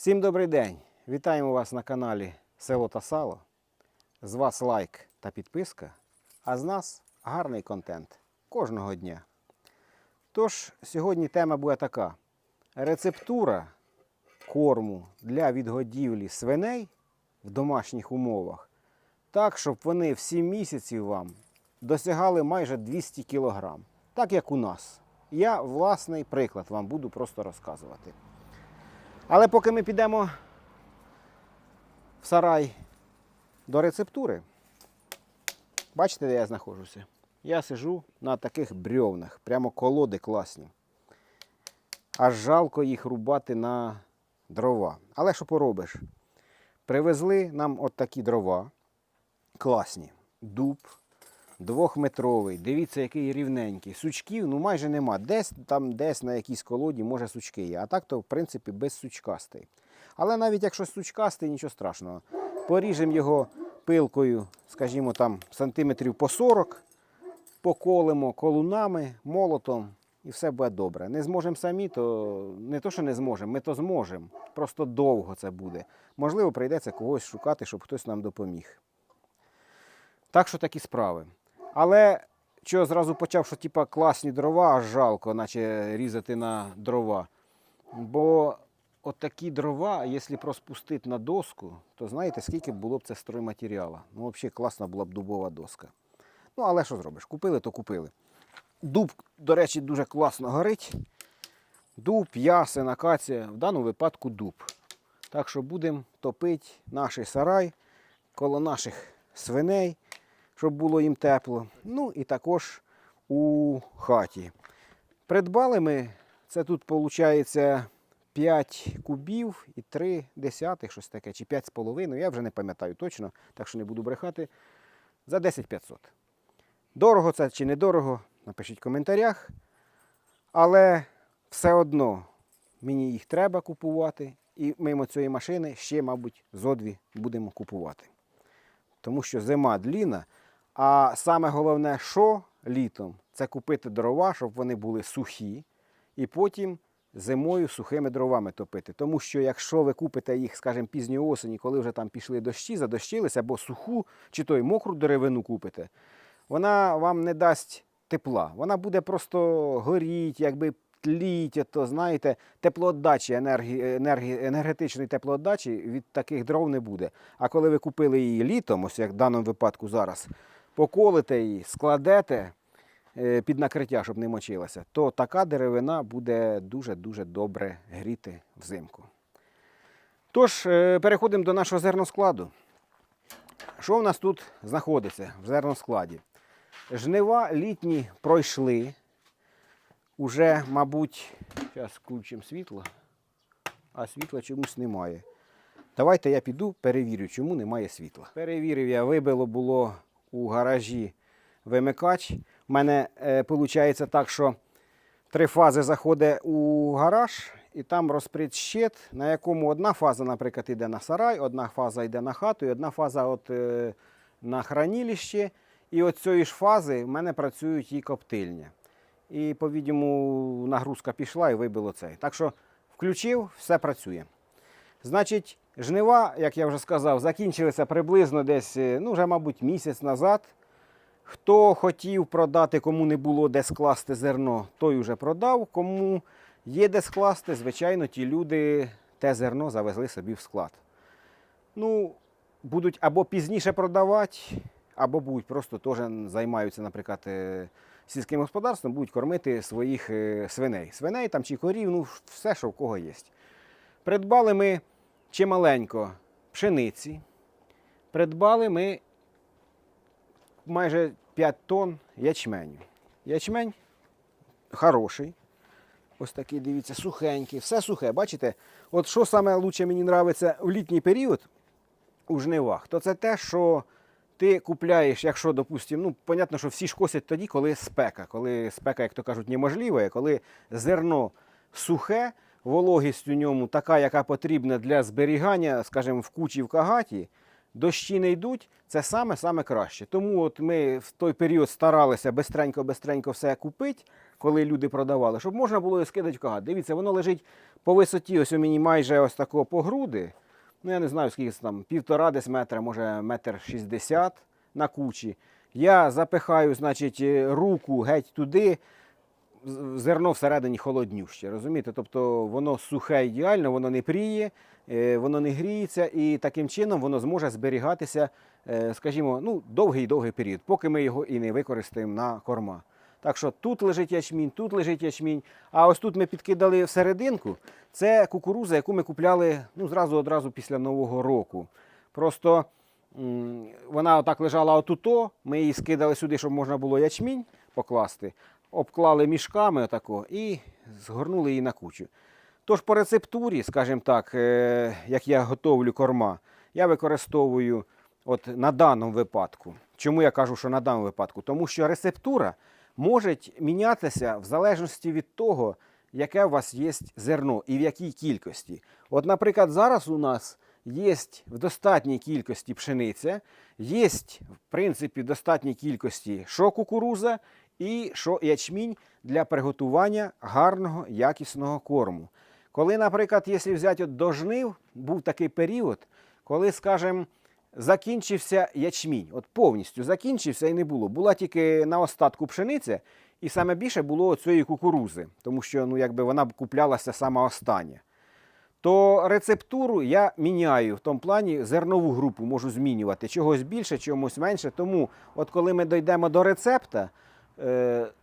Всім добрий день! Вітаємо вас на каналі Село та Сало. З вас лайк та підписка, а з нас гарний контент кожного дня. Тож, сьогодні тема буде така: рецептура корму для відгодівлі свиней в домашніх умовах, так, щоб вони в 7 місяців вам досягали майже 200 кг. Так як у нас. Я власний приклад вам буду просто розказувати. Але поки ми підемо в сарай до рецептури, бачите, де я знаходжуся? Я сижу на таких брьовнах, прямо колоди класні. Аж жалко їх рубати на дрова. Але що поробиш? Привезли нам от такі дрова класні. Дуб двохметровий. Дивіться, який рівненький. Сучків ну майже нема. Десь там, десь на якійсь колоді, може сучки є. А так то, в принципі, без сучкастий. Але навіть якщо сучкастий, нічого страшного. Поріжемо його пилкою, скажімо, там сантиметрів по 40, поколимо колунами, молотом, і все буде добре. Не зможемо самі, то не то, що не зможемо, ми то зможемо. Просто довго це буде. Можливо, прийдеться когось шукати, щоб хтось нам допоміг. Так що такі справи. Але що зразу почав, що типа класні дрова, аж жалко, наче різати на дрова. Бо от такі дрова, якщо проспустити на доску, то знаєте, скільки було б це стройматеріалу. Ну, взагалі класна була б дубова доска. Ну, але що зробиш? Купили, то купили. Дуб, до речі, дуже класно горить. Дуб, ясен, акація, в даному випадку дуб. Так що будемо топити наш сарай коло наших свиней, щоб було їм тепло. Ну і також у хаті. Придбали ми, це тут виходить 5 кубів і 3 десятих, щось таке, чи 5,5, я вже не пам'ятаю точно, так що не буду брехати. За 10 500. Дорого це чи недорого, напишіть в коментарях. Але все одно мені їх треба купувати. І мимо цієї машини ще, мабуть, зо дві будемо купувати. Тому що зима длінна. А саме головне, що літом, це купити дрова, щоб вони були сухі, і потім зимою сухими дровами топити. Тому що якщо ви купите їх, скажімо, пізньої осені, коли вже там пішли дощі, задощилися, або суху, чи то й мокру деревину купите, вона вам не дасть тепла. Вона буде просто горіть, якби тліть, то знаєте, теплоотдачі, енергі, енергі, енергетичної теплоотдачі від таких дров не буде. А коли ви купили її літом, ось як в даному випадку зараз, поколите її, складете е, під накриття, щоб не мочилася, то така деревина буде дуже-дуже добре гріти взимку. Тож, е, переходимо до нашого зерноскладу. Що в нас тут знаходиться в зерноскладі? Жнива літні пройшли. Уже, мабуть, зараз включимо світло, а світла чомусь немає. Давайте я піду перевірю, чому немає світла. Перевірив я, вибило було у гаражі вимикач. У мене виходить так, що три фази заходить у гараж, і там розприт щит, на якому одна фаза, наприклад, йде на сарай, одна фаза йде на хату, і одна фаза от, е, на хранилище. І от цієї ж фази в мене працюють і коптильня. І, по-відому, нагрузка пішла і вибило цей. Так що включив, все працює. Значить, жнива, як я вже сказав, закінчилися приблизно десь, е, ну, вже, мабуть, місяць назад. Хто хотів продати, кому не було де скласти зерно, той вже продав. Кому є де скласти, звичайно, ті люди те зерно завезли собі в склад. Ну, будуть або пізніше продавати, або будуть просто теж займаються, наприклад, е, сільським господарством, будуть кормити своїх е, свиней. Свиней там чи корів, ну все, що в кого є. Придбали ми чималенько пшениці. Придбали ми майже 5 тонн ячменю. Ячмень хороший. Ось такий, дивіться, сухенький, все сухе. Бачите? От що саме лучше мені подобається в літній період у жнивах, то це те, що ти купляєш, якщо, допустимо, ну, понятно, що всі ж косять тоді, коли спека. Коли спека, як то кажуть, неможлива, коли зерно сухе, вологість у ньому така, яка потрібна для зберігання, скажімо, в кучі в кагаті, дощі не йдуть, це саме саме краще. Тому от ми в той період старалися бистренько-бистренько все купити, коли люди продавали, щоб можна було скидати в кагат. Дивіться, воно лежить по висоті, ось у мені майже ось такого по груди. Ну, я не знаю, скільки це там, півтора десь метра, може метр шістдесят на кучі. Я запихаю, значить, е, руку геть туди, зерно всередині холоднюще, розумієте? Тобто воно сухе ідеально, воно не пріє, е, воно не гріється, і таким чином воно зможе зберігатися, е, скажімо, ну, довгий-довгий період, поки ми його і не використаємо на корма. Так що тут лежить ячмінь, тут лежить ячмінь. А ось тут ми підкидали всерединку. Це кукуруза, яку ми купляли ну, зразу одразу після Нового року. Просто вона отак лежала отуто, ми її скидали сюди, щоб можна було ячмінь покласти, обклали мішками отако і згорнули її на кучу. Тож по рецептурі, скажімо так, е, як я готовлю корма, я використовую от на даному випадку. Чому я кажу, що на даному випадку? Тому що рецептура може мінятися в залежності від того, яке у вас є зерно і в якій кількості. От, наприклад, зараз у нас є в достатній кількості пшениця, є, в принципі, в достатній кількості що кукуруза і що ячмінь для приготування гарного якісного корму. Коли, наприклад, якщо взяти от до був такий період, коли, скажімо, закінчився ячмінь, от повністю закінчився і не було. Була тільки на остатку пшениця, і саме більше було цієї кукурузи, тому що ну, якби вона куплялася сама остання. То рецептуру я міняю в тому плані зернову групу можу змінювати чогось більше, чогось менше. Тому, от коли ми дійдемо до рецепта,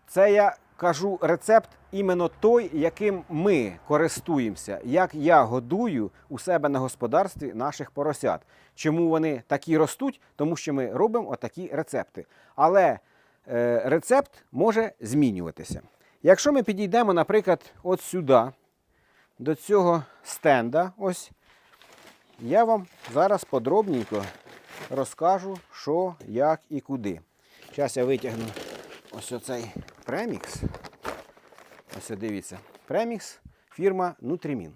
це я кажу рецепт іменно той, яким ми користуємося, як я годую у себе на господарстві наших поросят. Чому вони такі ростуть? Тому що ми робимо отакі рецепти. Але е, рецепт може змінюватися. Якщо ми підійдемо, наприклад, от сюди, до цього стенда, ось, я вам зараз подробненько розкажу, що, як і куди. Зараз я витягну ось оцей премікс. Ось дивіться. Премікс фірма Нутрімін.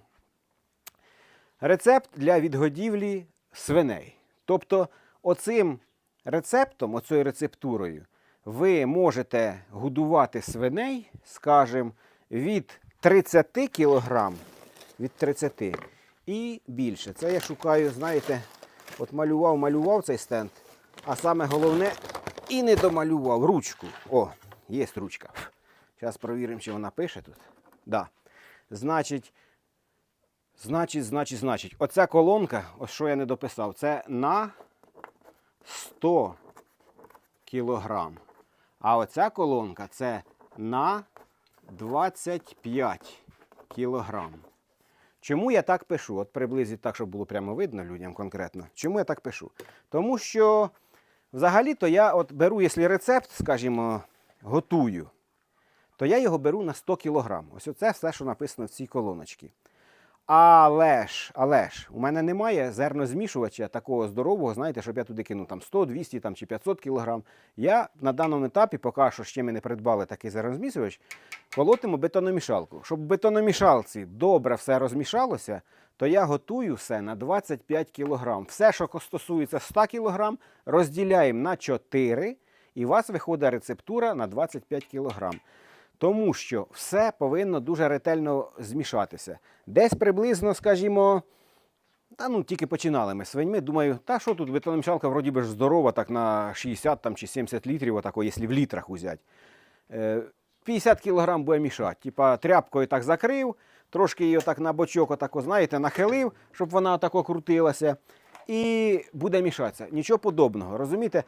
Рецепт для відгодівлі свиней. Тобто, оцим рецептом, оцею рецептурою, ви можете годувати свиней, скажімо, від 30 кг, від 30 і більше. Це я шукаю, знаєте, от малював, малював цей стенд, а саме головне і не домалював ручку. О, є ручка. Зараз провіримо, чи вона пише тут. Да. Значить, значить, значить, значить. Оця колонка, ось що я не дописав, це на 100 кілограм. А оця колонка це на 25 кілограм. Чому я так пишу? От приблизить так, щоб було прямо видно людям конкретно. Чому я так пишу? Тому що взагалі-то я от беру, якщо рецепт, скажімо, готую, то я його беру на 100 кг. Ось це все, що написано в цій колоночці. Але ж, але ж, у мене немає зернозмішувача такого здорового, знаєте, щоб я туди кинув там 100, 200 там, чи 500 кг. Я на даному етапі, поки що ще ми не придбали такий зернозмішувач, колотиму бетономішалку. Щоб в бетономішалці добре все розмішалося, то я готую все на 25 кг. Все, що стосується 100 кг, розділяємо на 4, і у вас виходить рецептура на 25 кг. Тому що все повинно дуже ретельно змішатися. Десь приблизно, скажімо, та ну тільки починали ми з свиньми. Думаю, та що тут бетономішалка вроді би ж здорова, так на 60 там, чи 70 літрів, отако, якщо в літрах взяти. Е, 50 кг буде мішати. Типа тряпкою так закрив, трошки її так на бочок, отако, знаєте, нахилив, щоб вона отако крутилася. І буде мішатися. Нічого подобного. Розумієте,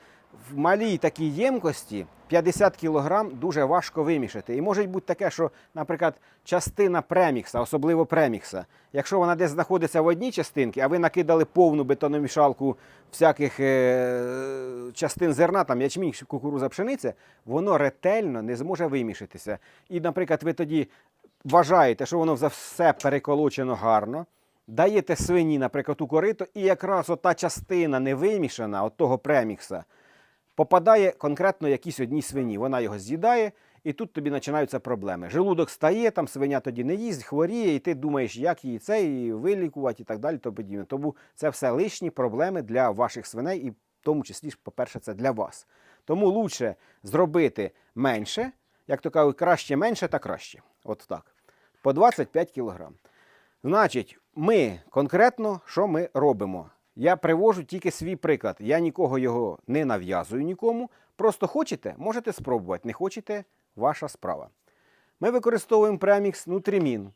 в малій такій ємкості 50 кг дуже важко вимішати. І може бути таке, що, наприклад, частина премікса, особливо премікса, якщо вона десь знаходиться в одній частинці, а ви накидали повну бетономішалку всяких е- частин зерна, там ячмінь, кукуруза, пшениця, воно ретельно не зможе вимішатися. І, наприклад, ви тоді вважаєте, що воно за все переколочено гарно. Даєте свині, наприклад, у корито, і якраз ота частина не вимішана, от того премікса, попадає конкретно якійсь одній свині. Вона його з'їдає, і тут тобі починаються проблеми. Желудок стає, там свиня тоді не їсть, хворіє, і ти думаєш, як її це і вилікувати, і так далі. То подібне. Тому це все лишні проблеми для ваших свиней, і в тому числі, по-перше, це для вас. Тому лучше зробити менше, як то кажуть, краще менше та краще. От так. По 25 кілограм. Значить, ми конкретно що ми робимо? Я привожу тільки свій приклад. Я нікого його не нав'язую нікому. Просто хочете, можете спробувати. Не хочете ваша справа. Ми використовуємо премікс Нутрімін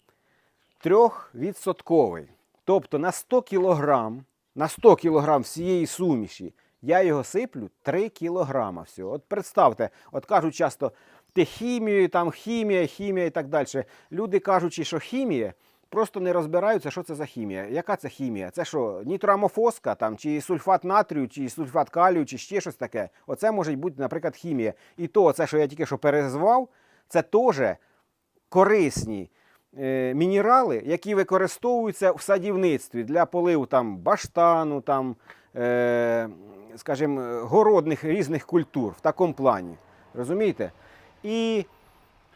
трьохвідсотковий. Тобто на 100 кілограм, на 100 кілограм всієї суміші я його сиплю 3 кілограма всього. От представте, от кажуть часто, ти хімією, там хімія, хімія і так далі. Люди кажучи, що хімія, просто не розбираються, що це за хімія. Яка це хімія? Це що, нітроамофоска, там, чи сульфат натрію, чи сульфат калію, чи ще щось таке. Оце може бути, наприклад, хімія. І то, це, що я тільки що перезвав, це теж корисні е, мінерали, які використовуються в садівництві для поливу там, баштану, там, е, скажімо, городних різних культур в такому плані. Розумієте? І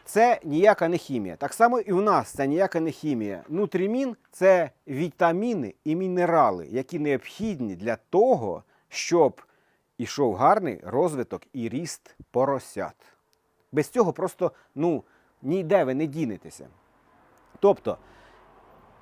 це ніяка не хімія. Так само і в нас це ніяка не хімія. Нутрімін це вітаміни і мінерали, які необхідні для того, щоб ішов гарний розвиток і ріст поросят. Без цього просто ну, ніде ви не дінетеся. Тобто,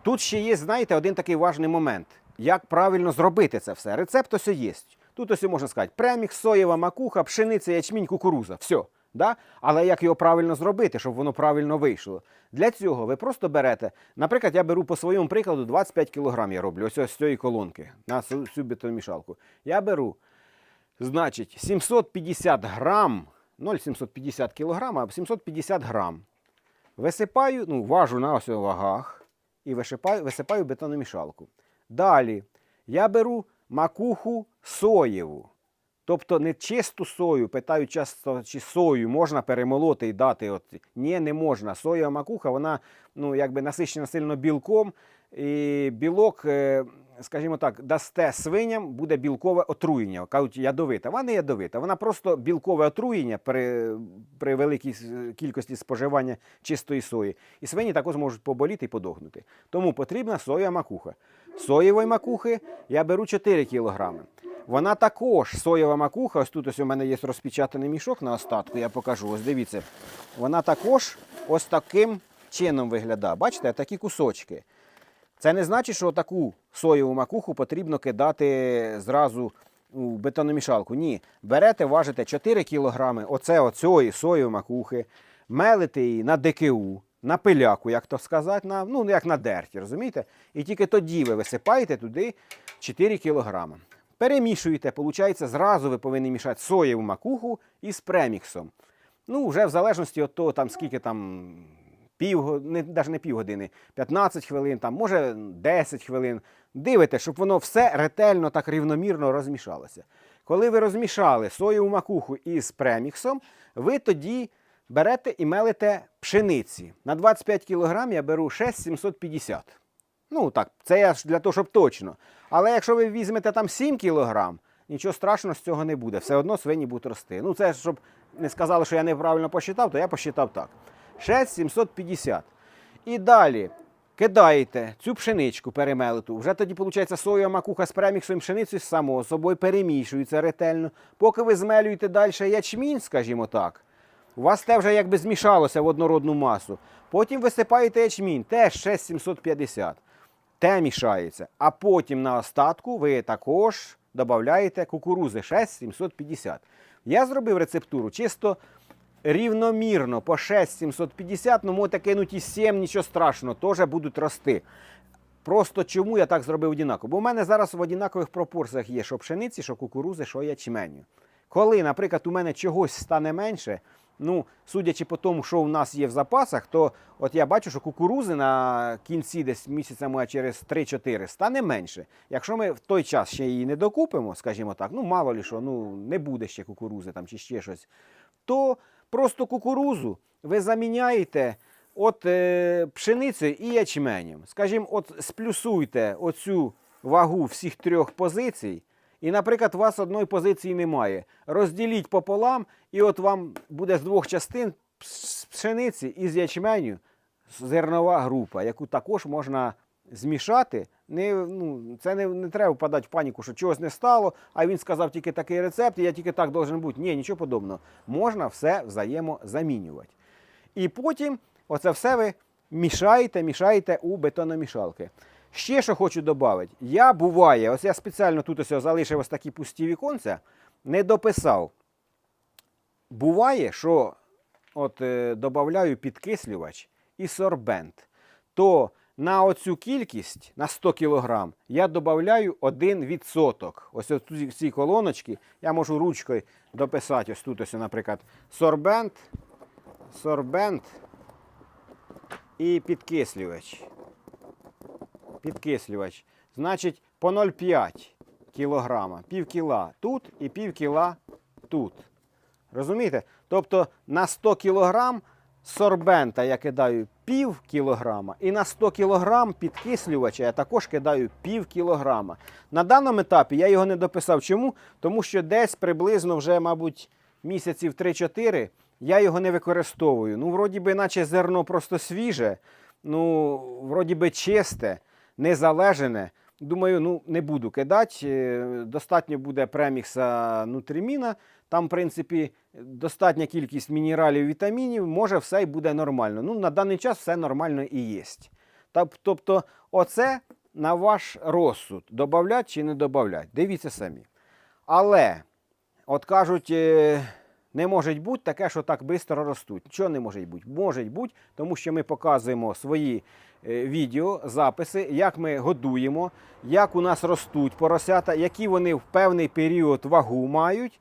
тут ще є, знаєте, один такий важний момент. Як правильно зробити це все? Рецепт ось є. Тут ось можна сказати: премікс, соєва макуха, пшениця, ячмінь, кукуруза. Все. Да? Але як його правильно зробити, щоб воно правильно вийшло? Для цього ви просто берете, наприклад, я беру по своєму прикладу 25 кг я роблю ось, з цієї колонки на цю бетономішалку. Я беру, значить, 750 грам, 0,750 кг, а 750 грам. Висипаю, ну, важу на ось вагах і висипаю, висипаю бетономішалку. Далі я беру макуху соєву. Тобто не чисту сою, питають часто, чи сою можна перемолоти і дати. От. Ні, не можна. Соєва макуха, вона ну, якби насичена сильно білком, і білок, е, скажімо так, дасте свиням, буде білкове отруєння. Кажуть, ядовита. Вона не ядовита, вона просто білкове отруєння при, при великій кількості споживання чистої сої. І свині також можуть поболіти і подохнути. Тому потрібна соєва макуха. Соєвої макухи я беру 4 кілограми. Вона також соєва макуха. Ось тут ось у мене є розпечатаний мішок на остатку, я покажу. Ось дивіться. Вона також ось таким чином виглядає. Бачите, такі кусочки. Це не значить, що таку соєву макуху потрібно кидати зразу у бетономішалку. Ні. Берете, важите 4 кілограми оце оцієї соєвої макухи, мелите її на ДКУ, на пиляку, як то сказати, на, ну, як на дерті, розумієте? І тільки тоді ви висипаєте туди 4 кілограми. Перемішуєте, виходить, зразу ви повинні мішати соєву макуху із преміксом. Ну, вже в залежності від того, там, скільки там пів, навіть не півгодини, 15 хвилин, там, може 10 хвилин. Дивите, щоб воно все ретельно, так рівномірно розмішалося. Коли ви розмішали соєву макуху із преміксом, ви тоді берете і мелите пшениці. На 25 кг я беру 6,750. Ну так, це я для того, щоб точно. Але якщо ви візьмете там 7 кг, нічого страшного з цього не буде. Все одно свині будуть рости. Ну, це щоб не сказали, що я неправильно посчитав, то я посчитав так. 6,750. І далі кидаєте цю пшеничку перемелиту. Вже тоді, виходить, соєва макуха з преміксом пшеницею само собою перемішується ретельно. Поки ви змелюєте далі ячмінь, скажімо так, у вас те вже якби змішалося в однородну масу. Потім висипаєте ячмінь, теж 6750. Те мішається. А потім на остатку ви також додаєте кукурузи 6750. Я зробив рецептуру чисто рівномірно по 6750, ну можете кинути і 7, нічого страшного, теж будуть рости. Просто чому я так зробив однаково? Бо в мене зараз в однакових пропорціях є що пшениці, що кукурузи, що ячменю. Коли, наприклад, у мене чогось стане менше, ну, судячи по тому, що в нас є в запасах, то от я бачу, що кукурузи на кінці десь місяця моя через 3-4 стане менше. Якщо ми в той час ще її не докупимо, скажімо так, ну мало лі що, ну не буде ще кукурузи там чи ще щось, то просто кукурузу ви заміняєте от е, пшеницею і ячменем. Скажімо, от сплюсуйте оцю вагу всіх трьох позицій. І, наприклад, у вас одної позиції немає. Розділіть пополам, і от вам буде з двох частин з пшениці і з ячменю зернова група, яку також можна змішати. Не, ну, це не, не треба впадати в паніку, що чогось не стало, а він сказав тільки такий рецепт, і я тільки так должен бути. Ні, нічого подобного. Можна все взаємозамінювати. І потім оце все ви мішаєте, мішаєте у бетономішалки. Ще що хочу додати. Я буває, ось я спеціально тут ось залишив ось такі пусті віконця, не дописав. Буває, що от е, додаю підкислювач і сорбент, то на оцю кількість на 100 кг я додаю 1%. Ось от ці- ці колоночки я можу ручкою дописати. Ось тут, ось, наприклад, сорбент, сорбент і підкислювач. Підкислювач. Значить, по 0,5 кілограма, пів кіла тут і пів кіла тут. Розумієте? Тобто на 100 кілограм сорбента я кидаю пів кілограма, і на 100 кілограм підкислювача я також кидаю пів кілограма. На даному етапі я його не дописав. Чому? Тому що десь приблизно вже, мабуть, місяців 3-4 я його не використовую. Ну, вроді би, наче зерно просто свіже, ну, вроді би чисте, незалежене. Думаю, ну не буду кидати. Е, Достатньо буде премікса нутріміна. Там, в принципі, достатня кількість мінералів, вітамінів, може, все і буде нормально. Ну, на даний час все нормально і є. Тобто, оце на ваш розсуд, додавлять чи не додавлять. Дивіться самі. Але, от кажуть, е, не може бути таке, що так швидко ростуть. Чого не може бути? Може бути, тому що ми показуємо свої е, відео, записи, як ми годуємо, як у нас ростуть поросята, які вони в певний період вагу мають.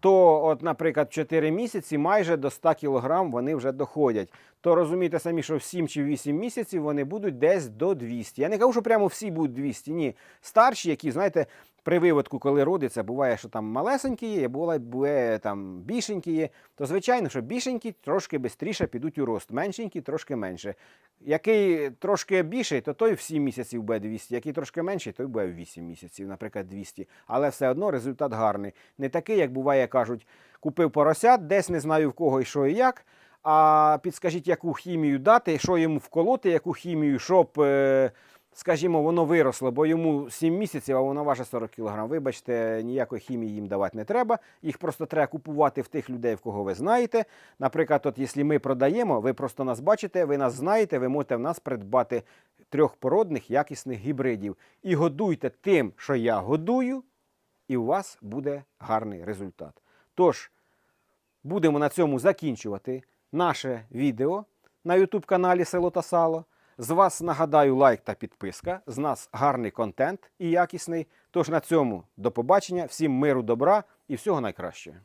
То, от, наприклад, в 4 місяці майже до 100 кг вони вже доходять. То розумієте самі, що в 7 чи 8 місяців вони будуть десь до 200. Я не кажу, що прямо всі будуть 200. Ні. Старші, які, знаєте, при виводку, коли родиться, буває, що там малесенькі є, буває, там більшенькі є. То звичайно, що більшенькі трошки швидше підуть у рост, меншенькі трошки менше. Який трошки більший, то той в 7 місяців буде 200, який трошки менший, той буде в 8 місяців, наприклад, 200. Але все одно результат гарний. Не такий, як буває, кажуть, купив поросят, десь не знаю в кого і що і як. А підскажіть, яку хімію дати, що йому вколоти, яку хімію, щоб, е, скажімо, воно виросло, бо йому 7 місяців, а воно важить 40 кг. Вибачте, ніякої хімії їм давати не треба. Їх просто треба купувати в тих людей, в кого ви знаєте. Наприклад, от якщо ми продаємо, ви просто нас бачите, ви нас знаєте, ви можете в нас придбати трьохпородних якісних гібридів. І годуйте тим, що я годую, і у вас буде гарний результат. Тож, будемо на цьому закінчувати наше відео на YouTube каналі Село та Сало. З вас нагадаю лайк та підписка. З нас гарний контент і якісний. Тож на цьому до побачення, всім миру, добра і всього найкращого.